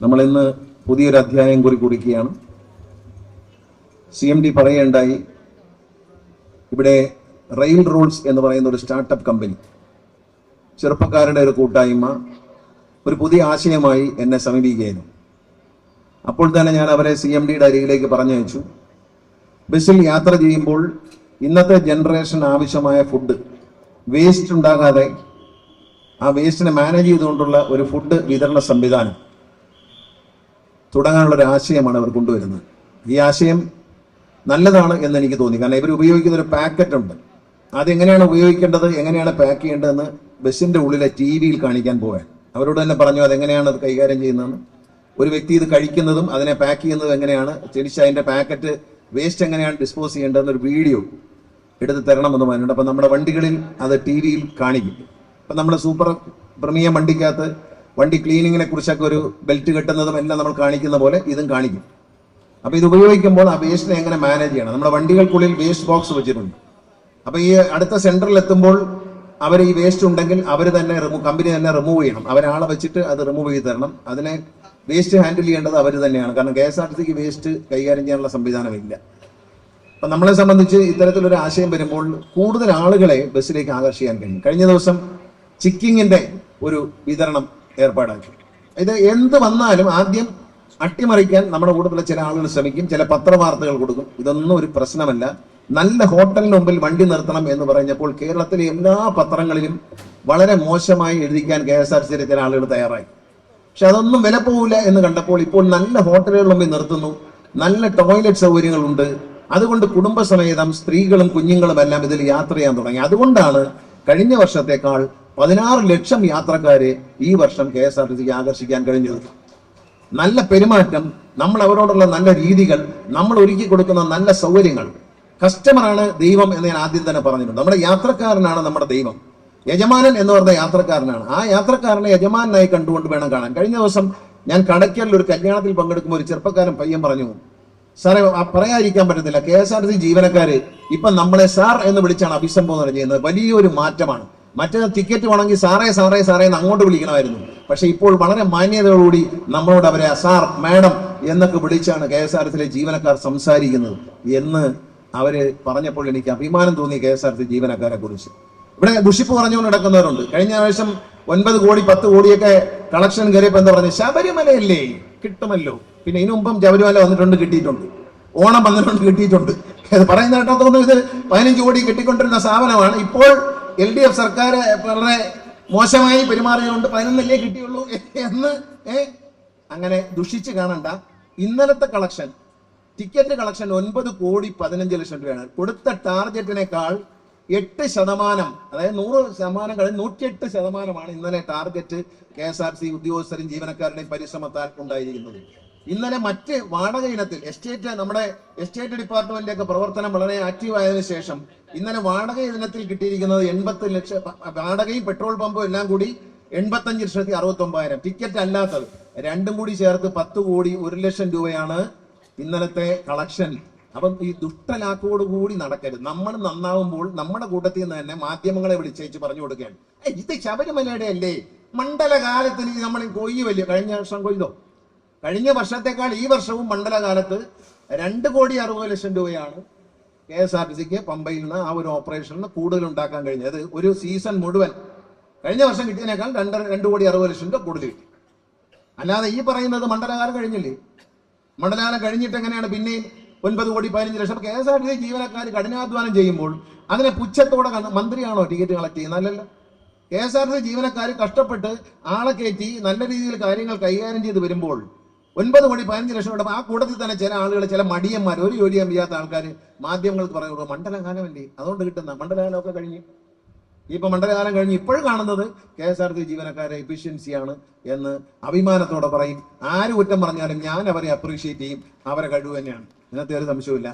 നമ്മൾ ഇന്ന് പുതിയൊരു അധ്യായം കുറി കുറിക്കുകയാണ് സി എം ഡി പറയുകയുണ്ടായി ഇവിടെ റെയിൽ റൂൾസ് എന്ന് പറയുന്ന ഒരു സ്റ്റാർട്ടപ്പ് കമ്പനി ചെറുപ്പക്കാരുടെ ഒരു കൂട്ടായ്മ ഒരു പുതിയ ആശയമായി എന്നെ സമീപിക്കുകയായിരുന്നു. അപ്പോൾ തന്നെ ഞാൻ അവരെ സി എം ഡിയുടെ അരികിലേക്ക് പറഞ്ഞയച്ചു. ബസ്സിൽ യാത്ര ചെയ്യുമ്പോൾ ഇന്നത്തെ ജനറേഷൻ ആവശ്യമായ ഫുഡ് വേസ്റ്റ് ഉണ്ടാകാതെ ആ വേസ്റ്റിനെ മാനേജ് ചെയ്തുകൊണ്ടുള്ള ഒരു ഫുഡ് വിതരണ സംവിധാനം. തുടങ്ങാനുള്ള ഒരു ആശയമാണ് അവർ കൊണ്ടുവരുന്നത്. ഈ ആശയം നല്ലതാണ് എന്ന് എനിക്ക് തോന്നി. കാരണം ഇവർ ഉപയോഗിക്കുന്ന ഒരു പാക്കറ്റ് ഉണ്ട്. അതെങ്ങനെയാണ് ഉപയോഗിക്കേണ്ടത് എങ്ങനെയാണ് പാക്ക് ചെയ്യേണ്ടതെന്ന് ബസ്സിന്റെ ഉള്ളിലെ ടി വിയിൽ കാണിക്കാൻ പോവാൻ. അവരോട് തന്നെ പറഞ്ഞു അതെങ്ങനെയാണ് അത് കൈകാര്യം ചെയ്യുന്നതെന്ന്? ഒരു വ്യക്തി ഇത് കഴിക്കുന്നതും അതിനെ പാക്ക് ചെയ്യുന്നതും എങ്ങനെയാണ്? ചെടിച്ച് അതിന്റെ പാക്കറ്റ് വേസ്റ്റ് എങ്ങനെയാണ് ഡിസ്പോസ് ചെയ്യേണ്ടതെന്ന് ഒരു വീഡിയോ എടുത്ത് തരണമെന്ന് പറഞ്ഞിട്ടുണ്ട്. അപ്പൊ നമ്മുടെ വണ്ടികളിൽ അത് ടി വിയിൽ കാണിക്കും. അപ്പൊ നമ്മുടെ സൂപ്പർ പ്രീമിയം വണ്ടിക്കകത്ത് വണ്ടി ക്ലീനിങ്ങിനെ കുറിച്ചൊക്കെ ഒരു ബെൽറ്റ് കെട്ടുന്നതും എല്ലാം നമ്മൾ കാണിക്കുന്ന പോലെ ഇതും കാണിക്കും. അപ്പോൾ ഇത് ഉപയോഗിക്കുമ്പോൾ ആ വേസ്റ്റിനെ എങ്ങനെ മാനേജ് ചെയ്യണം? നമ്മുടെ വണ്ടികൾക്കുള്ളിൽ വേസ്റ്റ് ബോക്സ് വെച്ചിട്ടുണ്ട്. അപ്പോൾ ഈ അടുത്ത സെന്ററിൽ എത്തുമ്പോൾ അവർ ഈ വേസ്റ്റ് ഉണ്ടെങ്കിൽ അവർ തന്നെ റിമൂവ് കമ്പനി തന്നെ റിമൂവ് ചെയ്യണം. അവരാളെ വെച്ചിട്ട് അത് റിമൂവ് ചെയ്ത് തരണം. അതിനെ വേസ്റ്റ് ഹാൻഡിൽ ചെയ്യേണ്ടത് അവർ തന്നെയാണ്. കാരണം കെ എസ് ആർ ടി സിക്ക് വേസ്റ്റ് കൈകാര്യം ചെയ്യാനുള്ള സംവിധാനമില്ല. അപ്പൊ നമ്മളെ സംബന്ധിച്ച് ഇത്തരത്തിലൊരു ആശയം വരുമ്പോൾ കൂടുതൽ ആളുകളെ ബസ്സിലേക്ക് ആകർഷിക്കാൻ കഴിയും. കഴിഞ്ഞ ദിവസം ചിക്കിങ്ങിന്റെ ഒരു വിതരണം ഏർപ്പാടാക്കി. ഇത് എന്ത് വന്നാലും ആദ്യം അട്ടിമറിക്കാൻ നമ്മുടെ കൂട്ടത്തിലെ ചില ആളുകൾ ശ്രമിക്കും ചില പത്രവാർത്തകൾ കൊടുക്കും. ഇതൊന്നും ഒരു പ്രശ്നമല്ല. നല്ല ഹോട്ടലിന് മുമ്പിൽ വണ്ടി നിർത്തണം എന്ന് പറഞ്ഞപ്പോൾ കേരളത്തിലെ എല്ലാ പത്രങ്ങളിലും വളരെ മോശമായി എഴുതിക്കാൻ കെ എസ് ആർ സി ചില ആളുകൾ തയ്യാറായി. പക്ഷെ അതൊന്നും വില പോവില്ല എന്ന് കണ്ടപ്പോൾ ഇപ്പോൾ നല്ല ഹോട്ടലുകൾ മുമ്പിൽ നിർത്തുന്നു. നല്ല ടോയ്ലറ്റ് സൗകര്യങ്ങളുണ്ട്. അതുകൊണ്ട് കുടുംബസമേതം സ്ത്രീകളും കുഞ്ഞുങ്ങളും എല്ലാം ഇതിൽ യാത്ര ചെയ്യാൻ തുടങ്ങി. അതുകൊണ്ടാണ് കഴിഞ്ഞ വർഷത്തേക്കാൾ പതിനാറ് ലക്ഷം യാത്രക്കാരെ ഈ വർഷം കെ എസ് ആർ ടി സിക്ക് ആകർഷിക്കാൻ കഴിഞ്ഞത്. നല്ല പെരുമാറ്റം നമ്മൾ അവരോടുള്ള നല്ല രീതികൾ നമ്മൾ ഒരുക്കി കൊടുക്കുന്ന നല്ല സൗകര്യങ്ങൾ. കസ്റ്റമറാണ് ദൈവം എന്ന് ഞാൻ ആദ്യം തന്നെ പറഞ്ഞിട്ടുണ്ട്. നമ്മുടെ യാത്രക്കാരനാണ് നമ്മുടെ ദൈവം. യജമാനൻ എന്ന് പറഞ്ഞ യാത്രക്കാരനാണ്. ആ യാത്രക്കാരനെ യജമാനായി കണ്ടുകൊണ്ട് വേണം കാണാൻ. കഴിഞ്ഞ ദിവസം ഞാൻ കടയ്ക്കലിൽ ഒരു കല്യാണത്തിൽ പങ്കെടുക്കുമ്പോൾ ഒരു ചെറുപ്പക്കാരൻ പയ്യൻ പറഞ്ഞു സാറേ പറയാതിരിക്കാൻ പറ്റത്തില്ല. K S R T C ജീവനക്കാര് ഇപ്പൊ നമ്മളെ സാർ എന്ന് വിളിച്ചാണ് അഭിസംബോധന ചെയ്യുന്നത്. വലിയൊരു മാറ്റമാണ്. മറ്റേ ടിക്കറ്റ് വേണമെങ്കിൽ സാറേ സാറേ സാറേ എന്ന് അങ്ങോട്ട് വിളിക്കണമായിരുന്നു. പക്ഷെ ഇപ്പോൾ വളരെ മാന്യതയോടുകൂടി നമ്മളോട് അവരെ സാർ മാഡം എന്നൊക്കെ വിളിച്ചാണ് കെ എസ് ആർ എസിലെ ജീവനക്കാർ സംസാരിക്കുന്നത് എന്ന് അവർ പറഞ്ഞപ്പോൾ എനിക്ക് അഭിമാനം തോന്നി കെ എസ് ആർ ടി ജീവനക്കാരെ കുറിച്ച്. ഇവിടെ ദുഷിപ്പ് പറഞ്ഞുകൊണ്ട് നടക്കുന്നവരുണ്ട്. കഴിഞ്ഞ പ്രാവശ്യം ഒൻപത് കോടി പത്ത് കോടിയൊക്കെ കളക്ഷൻ കയറിയപ്പോ എന്താ പറഞ്ഞു ശബരിമലയല്ലേ? കിട്ടുമല്ലോ. പിന്നെ ഇതിനു മുമ്പും ശബരിമല വന്നിട്ടുണ്ട് കിട്ടിയിട്ടുണ്ട്. ഓണം വന്നിട്ടുണ്ട് കിട്ടിയിട്ടുണ്ട്. പറയുന്ന കേട്ടോ തോന്നുന്നു ഇത് പതിനഞ്ച് കോടി കിട്ടിക്കൊണ്ടിരുന്ന സ്ഥാപനമാണ്. ഇപ്പോൾ എൽ ഡി എഫ് സർക്കാർ വളരെ മോശമായി പെരുമാറിയതുകൊണ്ട് പതിനൊന്നല്ലേ കിട്ടിയുള്ളൂ എന്ന് ഏ? അങ്ങനെ ദുഷിച്ച് കാണണ്ട. ഇന്നലത്തെ കളക്ഷൻ ടിക്കറ്റ് കളക്ഷൻ ഒൻപത് കോടി പതിനഞ്ച് ലക്ഷം രൂപയാണ്. കൊടുത്ത ടാർഗറ്റിനേക്കാൾ എട്ട് ശതമാനം അതായത് നൂറ് ശതമാനം കഴിഞ്ഞ് നൂറ്റിയെട്ട് ശതമാനമാണ് ഇന്നലെ target K S R C ഉദ്യോഗസ്ഥരും ജീവനക്കാരുടെയും പരിശ്രമത്താൽ ഉണ്ടായിരിക്കുന്നത്. ഇന്നലെ മറ്റ് വാടക ഇനത്തിൽ എസ്റ്റേറ്റ് നമ്മുടെ എസ്റ്റേറ്റ് ഡിപ്പാർട്ട്മെന്റിന്റെ ഒക്കെ പ്രവർത്തനം വളരെ ആക്റ്റീവ് ആയതിനു ശേഷം ഇന്നലെ വാടക ഇനത്തിൽ കിട്ടിയിരിക്കുന്നത് എൺപത്തി ലക്ഷം വാടകയും പെട്രോൾ പമ്പും എല്ലാം കൂടി എൺപത്തഞ്ച് ലക്ഷത്തി അറുപത്തി ഒമ്പതായിരം ടിക്കറ്റ് അല്ലാത്തത്. രണ്ടും കൂടി ചേർത്ത് പത്ത് കോടി ഒരു ലക്ഷം രൂപയാണ് ഇന്നലത്തെ കളക്ഷൻ അപ്പം ഈ ദുഷ്ടലാക്കോട് കൂടി നടക്കരുത്. നമ്മൾ നന്നാവുമ്പോൾ നമ്മുടെ കൂട്ടത്തിൽ നിന്ന് തന്നെ മാധ്യമങ്ങളെ വിളിച്ചേച്ച് പറഞ്ഞു കൊടുക്കുകയാണ്. ഇത് ശബരിമലയുടെ അല്ലേ? മണ്ഡലകാലത്തിന് നമ്മൾ വലിയ കഴിഞ്ഞ വർഷം കൊയ്തോ? കഴിഞ്ഞ വർഷത്തെക്കാൾ ഈ വർഷവും മണ്ഡലകാലത്ത് രണ്ട് കോടി അറുപത് ലക്ഷം രൂപയാണ് കെ എസ് ആർ ടി സിക്ക് പമ്പയിൽ നിന്ന് ആ ഒരു ഓപ്പറേഷനിൽ കൂടുതൽ ഉണ്ടാക്കാൻ കഴിഞ്ഞത്. ഒരു സീസൺ മുഴുവൻ. കഴിഞ്ഞ വർഷം കിട്ടിയതിനേക്കാൾ രണ്ടര രണ്ട് കോടി അറുപത് ലക്ഷം രൂപ കൂടുതൽ കിട്ടി. അല്ലാതെ ഈ പറയുന്നത് മണ്ഡലകാലം കഴിഞ്ഞില്ലേ? മണ്ഡലകാലം കഴിഞ്ഞിട്ട് എങ്ങനെയാണ് പിന്നെയും ഒൻപത് കോടി പതിനഞ്ച് ലക്ഷം? K S R T C ജീവനക്കാർ കഠിനാധ്വാനം ചെയ്യുമ്പോൾ അതിനെ പുച്ഛത്തോടെ മന്ത്രിയാണോ ടിക്കറ്റ് കളക്ട് ചെയ്യുന്നത്? അല്ലല്ലോ. K S R T C ജീവനക്കാർ കഷ്ടപ്പെട്ട് ആളെ കയറ്റി നല്ല രീതിയിൽ കാര്യങ്ങൾ കൈകാര്യം ചെയ്ത് വരുമ്പോൾ ഒൻപത് കോടി പതിനഞ്ച് ലക്ഷം ഉണ്ടപ്പോൾ ആ കൂട്ടത്തിൽ തന്നെ ചില ആളുകൾ ചില മടിയന്മാർ ഒരു ജോലി ചെയ്യാത്ത ആൾക്കാർ മാധ്യമങ്ങൾക്ക് പറയുന്നത് മണ്ഡലകാലമല്ലേ അതുകൊണ്ട് കിട്ടുന്ന മണ്ഡലകാലമൊക്കെ കഴിഞ്ഞ്. ഇപ്പൊ മണ്ഡലകാലം കഴിഞ്ഞ് ഇപ്പോഴും കാണുന്നത് കെ എസ് ആർ ടി ജീവനക്കാരെ എഫിഷ്യൻസിയാണ് എന്ന് അഭിമാനത്തോടെ പറയും. ആര് കുറ്റം പറഞ്ഞാലും ഞാൻ അവരെ അപ്രീഷിയേറ്റ് ചെയ്യും. അവരെ കഴിവ് തന്നെയാണ്. ഇന്നത്തെ ഒരു സംശയമില്ല